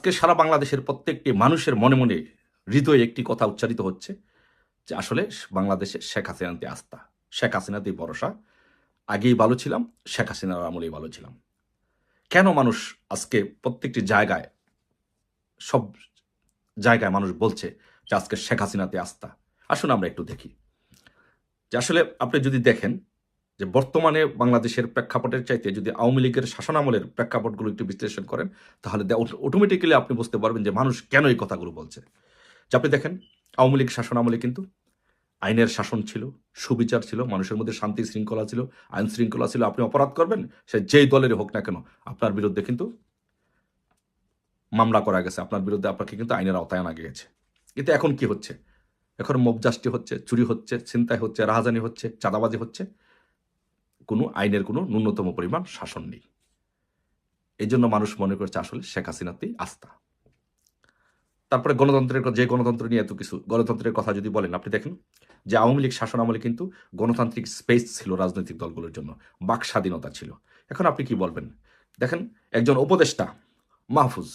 আজকে সারা বাংলাদেশের প্রত্যেকটি মানুষের মনে মনে হৃদয়ে একটি কথা উচ্চারিত হচ্ছে যে আসলে বাংলাদেশে শেখ হাসিনাতে আস্থা। শেখ হাসিনাতেই ভরসা। আগেই ভালো ছিলাম, শেখ হাসিনার আমলেই ভালো ছিলাম। কেন মানুষ আজকে প্রত্যেকটি জায়গায়, সব জায়গায় মানুষ বলছে যে আজকে শেখ হাসিনাতে আস্থা? আসুন আমরা একটু দেখি। যে আসলে আপনি যদি দেখেন যে বর্তমানে বাংলাদেশের প্রেক্ষাপটের চাইতে যদি আওয়ামী লীগের শাসনামলের প্রেক্ষাপটগুলো একটু বিশ্লেষণ করেন, তাহলে অটোমেটিক্যালি আপনি বুঝতে পারবেন যে মানুষ কেন এই কথাগুলো বলছে। যে আপনি দেখেন, আওয়ামী লীগ শাসনামলে কিন্তু আইনের শাসন ছিল, সুবিচার ছিল, মানুষের মধ্যে শান্তি শৃঙ্খলা ছিল, আইন শৃঙ্খলা ছিল, আপনি অপরাধ করবেন, সে যেই দলেরই হোক না কেন, আপনার বিরুদ্ধে কিন্তু মামলা করা গেছে, আপনার বিরুদ্ধে আপনাকে কিন্তু আইনের আওতায় আনা গেছে কিন্তু এখন কি হচ্ছে? এখন মবজাস্টি হচ্ছে, চুরি হচ্ছে, ছিনতাই হচ্ছে, রাহাজানি হচ্ছে, চাঁদাবাজি হচ্ছে। কোনো আইনের কোনো ন্যূনতম পরিমাণ শাসন নেই। এই জন্য মানুষ মনে করছে আসলে শেখ হাসিনাতেই আস্থা। তারপরে গণতন্ত্রের যে গণতন্ত্র নিয়ে এত কিছু গণতন্ত্রের কথা যদি বলেন, আপনি দেখেন যে আওয়ামী লীগ শাসন আমলে কিন্তু গণতান্ত্রিক স্পেস ছিল রাজনৈতিক দলগুলোর জন্য, বাক স্বাধীনতা ছিল। এখন আপনি কি বলবেন? দেখেন একজন উপদেষ্টা মাহফুজ,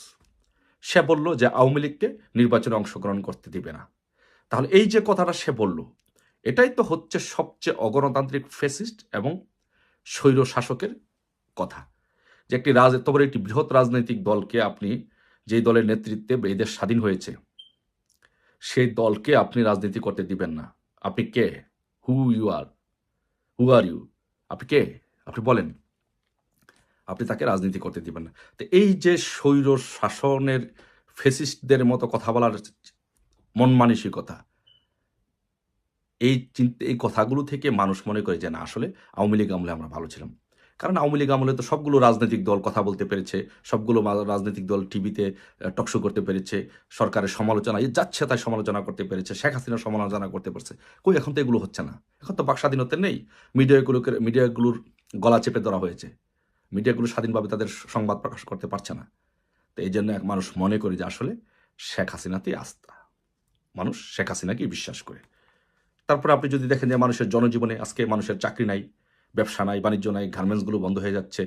সে বলল যে আওয়ামী লীগকে নির্বাচনে অংশগ্রহণ করতে দিবে না। তাহলে এই যে কথাটা সে বলল, এটাই তো হচ্ছে সবচেয়ে অগণতান্ত্রিক ফেসিস্ট এবং স্বৈর শাসকের কথা। যে একটি রাজ, এত একটি বৃহৎ রাজনৈতিক দলকে আপনি যেই দলের নেতৃত্বে এই দেশ স্বাধীন হয়েছে, সেই দলকে আপনি রাজনীতি করতে দিবেন না। আপনি কে? Who you R who are you আপনি কে? আপনি বলেন। আপনি তাকে রাজনীতি করতে দিবেন না। তো এই যে স্বৈর শাসনের ফেসিস্টদের মতো কথা বলার মন মানসিকতা এই চিন্তা, এই কথাগুলো থেকে মানুষ মনে করে যে, না, আসলে আওয়ামী লীগ আমলে আমরা ভালো ছিলাম। কারণ আওয়ামী লীগ আমলে তো সবগুলো রাজনৈতিক দল কথা বলতে পেরেছে, সবগুলো রাজনৈতিক দল টিভিতে টকশো করতে পেরেছে, সরকারের সমালোচনা যাচ্ছে তাই সমালোচনা করতে পেরেছে, শেখ হাসিনার সমালোচনা করতে পারছে। কই, এখন তো এগুলো হচ্ছে না। এখন তো বাক স্বাধীনতা নেই। মিডিয়াগুলোকে, মিডিয়াগুলোর গলা চেপে ধরা হয়েছে। মিডিয়াগুলো স্বাধীনভাবে তাদের সংবাদ প্রকাশ করতে পারছে না। তো এই জন্য এক মানুষ মনে করে যে, আসলে শেখ হাসিনাতেই আস্থা। মানুষ শেখ হাসিনাকেই বিশ্বাস করে। তারপরে আপনি যদি দেখেন যে মানুষের জনজীবনে আজকে মানুষের চাকরি নাই, ব্যবসা নাই, বাণিজ্য নাই গার্মেন্টসগুলো বন্ধ হয়ে যাচ্ছে,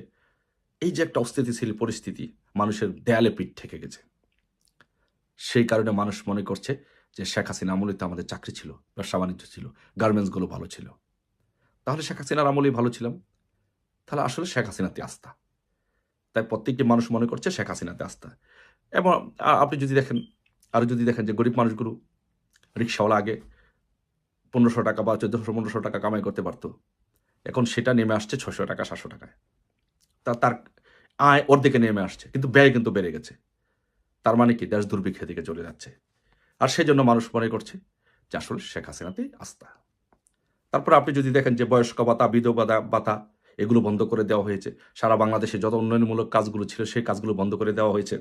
এই যে একটা অস্থিতিশীল পরিস্থিতি মানুষের দেয়ালে পিঠ থেকে গেছে। সেই কারণে মানুষ মনে করছে যে শেখ হাসিনা আমলে তো আমাদের চাকরি ছিল, ব্যবসা বাণিজ্য ছিল গার্মেন্টসগুলো ভালো ছিল। তাহলে শেখ হাসিনার আমলেই ভালো ছিলাম? তাহলে আসলে শেখ হাসিনাতে আস্থা। তাই প্রত্যেকটি মানুষ মনে করছে শেখ হাসিনাতে আস্থা। এবং আপনি যদি দেখেন আরও যদি দেখেন যে গরিব মানুষগুলো, রিক্সাওয়ালা আগে পনেরোশো টাকা বা চোদ্দোশো, পনেরোশো টাকা কামাই করতে পারতো। এখন সেটা নেমে আসছে ছশো টাকা, সাতশো টাকায়। তা তার আয় ওর দিকে নেমে আসছে, কিন্তু ব্যয় কিন্তু বেড়ে গেছে। তার মানে কি? দেশ দুর্ভিক্ষের দিকে চলে যাচ্ছে। আর সেই জন্য মানুষ মনে করছে যে আসলে শেখ হাসিনাতেই আস্থা। তারপর আপনি যদি দেখেন যে বয়স্ক ভাতা, বিধবা ভাতা, এগুলো বন্ধ করে দেওয়া হয়েছে। সারা বাংলাদেশে যত উন্নয়নমূলক কাজগুলো ছিল, সেই কাজগুলো বন্ধ করে দেওয়া হয়েছে।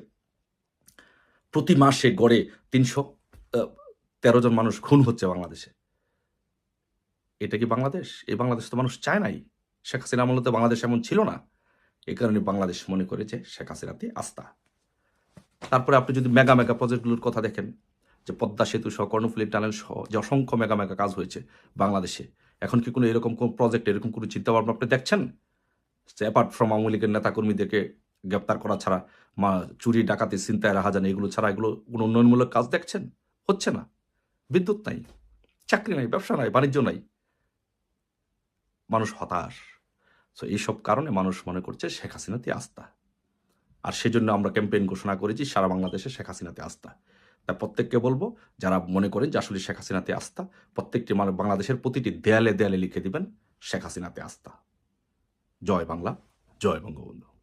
প্রতি মাসে গড়ে তিনশো তেরো জন মানুষ খুন হচ্ছে বাংলাদেশে। এটা কি বাংলাদেশ? এই বাংলাদেশ তো মানুষ চায় নাই। শেখ হাসিনা আমলে তো বাংলাদেশ এমন ছিল না। এই কারণে বাংলাদেশ মনে করেছে শেখ হাসিনাতে আস্থা। তারপরে আপনি যদি মেগা মেগা প্রজেক্টগুলোর কথা দেখেন, যে পদ্মা সেতু সহ কর্ণফুলী টানেল সহ, যে অসংখ্য মেগা মেগা কাজ হয়েছে বাংলাদেশে, এখন কি কোনো এরকম কোনো প্রজেক্ট এরকম কোনো চিন্তা ভাবনা আপনি দেখছেন? অ্যাপার্ট ফ্রম আওয়ামী লীগের নেতাকর্মীদেরকে গ্রেপ্তার করা ছাড়া, মা চুরি, ডাকাতি চিন্তায় রাহাজানি, এগুলো ছাড়া এগুলো কোনো উন্নয়নমূলক কাজ দেখছেন? হচ্ছে না। বিদ্যুৎ নাই, চাকরি নাই, ব্যবসা নাই, বাণিজ্য নাই। মানুষ হতাশ। সো এইসব কারণে মানুষ মনে করছে শেখ হাসিনাতে আস্থা। আর সেই জন্য আমরা ক্যাম্পেইন ঘোষণা করেছি, সারা বাংলাদেশে শেখ হাসিনাতে আস্থা। তা প্রত্যেককে বলব, যারা মনে করেন যে আসলে শেখ হাসিনাতে আস্থা, প্রত্যেকটি বাংলাদেশের প্রতিটি দেয়ালে দেয়ালে লিখে দিবেন, শেখ হাসিনাতে আস্থা। জয় বাংলা, জয় বঙ্গবন্ধু।